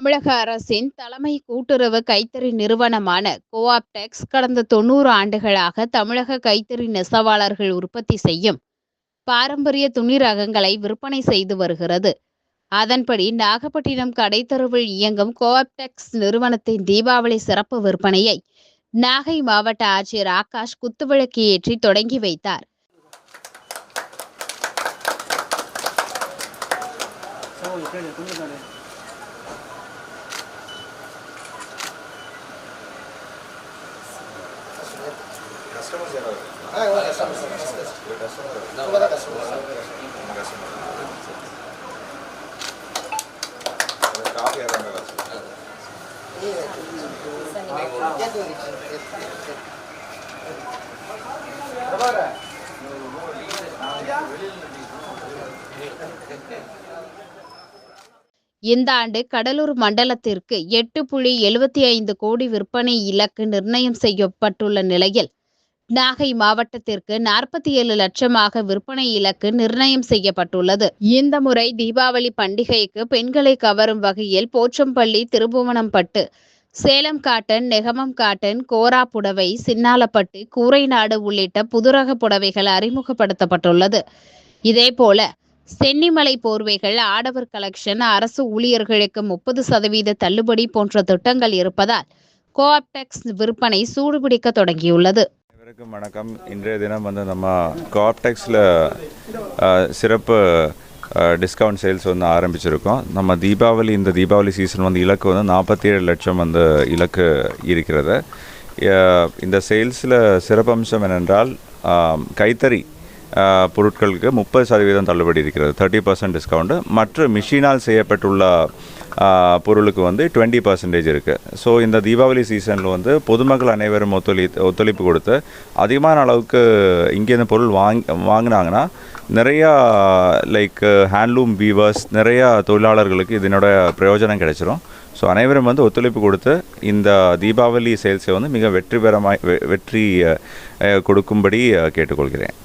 தமிழக அரசின் தலைமை கூட்டுறவு கைத்தறி நிறுவனமான கோஆப்டெக்ஸ் கடந்த தொண்ணூறு ஆண்டுகளாக தமிழக கைத்தறி நெசவாளர்கள் உற்பத்தி செய்யும் பாரம்பரிய துணி ரகங்களை விற்பனை செய்து வருகிறது. அதன்படி நாகப்பட்டினம் கடைத்தருவில் இயங்கும் கோஆப்டெக்ஸ் நிறுவனத்தின் தீபாவளி சிறப்பு விற்பனையை நாகை மாவட்ட ஆட்சியர் ஆகாஷ் குத்துவிளக்கு ஏற்றி தொடங்கி வைத்தார். கஸ்டமர்ஸ் யாராவது ஆ இவங்க கஸ்டமர்ஸ் கஸ்டமர் இவங்க தான் கஸ்டமர்ஸ் நம்ம கஸ்டமர் காஃபி யாராவது கஸ்டமர் இந்த ஆண்டு கடலூர் மண்டலத்திற்கு எட்டு புள்ளி எழுபத்தி ஐந்து கோடி விற்பனை இலக்கு நிர்ணயம் செய்யப்பட்டுள்ள நிலையில் நாகை மாவட்டத்திற்கு நாற்பத்தி ஏழு லட்சமாக விற்பனை இலக்கு நிர்ணயம் செய்யப்பட்டுள்ளது. இந்த முறை தீபாவளி பண்டிகைக்கு பெண்களை கவரும் வகையில் போச்சம்பள்ளி திருபுவனம்பட்டு சேலம் காட்டன் நெகமம் காட்டன் கோரா புடவை சின்னாலப்பட்டு கூரைநாடு உள்ளிட்ட புதுரக புடவைகள் அறிமுகப்படுத்தப்பட்டுள்ளது. இதேபோல சென்னிமலை போர்வைகள் ஆடவர் கலெக்ஷன் அரசு ஊழியர்களுக்கு முப்பது சதவீத தள்ளுபடி போன்ற திட்டங்கள் இருப்பதால் கோஆப்டெக்ஸ் விற்பனை சூடுபிடிக்க தொடங்கியுள்ளது. அனைவருக்கும் வணக்கம். இன்றைய தினம் வந்து நம்ம காப்டெக்ஸில் சிறப்பு டிஸ்கவுண்ட் சேல்ஸ் வந்து ஆரம்பிச்சிருக்கோம். நம்ம தீபாவளி இந்த தீபாவளி சீசன் வந்து இலக்கு வந்து நாற்பத்தி ஏழு லட்சம் வந்து இலக்கு இருக்கிறது. இந்த சேல்ஸில் சிறப்பம்சம் என்னென்றால் கைத்தறி. பொருட்களுக்கு முப்பது சதவீதம் தள்ளுபடி இருக்கிறது. தேர்ட்டி பர்சன்ட் டிஸ்கவுண்ட் மற்ற மிஷினால் செய்யப்பட்டுள்ள பொருளுக்கு வந்து டுவெண்ட்டி பர்சன்டேஜ் இருக்குது ஸோ இந்த தீபாவளி சீசனில் வந்து பொதுமக்கள் அனைவரும் ஒத்துழி ஒத்துழைப்பு கொடுத்து அதிகமான அளவுக்கு இங்கேருந்து பொருள் வாங் வாங்கினாங்கன்னா நிறையா லைக் ஹேண்ட்லூம் வீவர்ஸ் நிறையா தொழிலாளர்களுக்கு இதனோட பிரயோஜனம் கிடைச்சிரும். ஸோ அனைவரும் வந்து ஒத்துழைப்பு கொடுத்து இந்த தீபாவளி சேல்ஸை வந்து மிக வெற்றிகரமாய் வெ- வெற்றி கொடுக்கும்படி கேட்டுக்கொள்கிறேன்.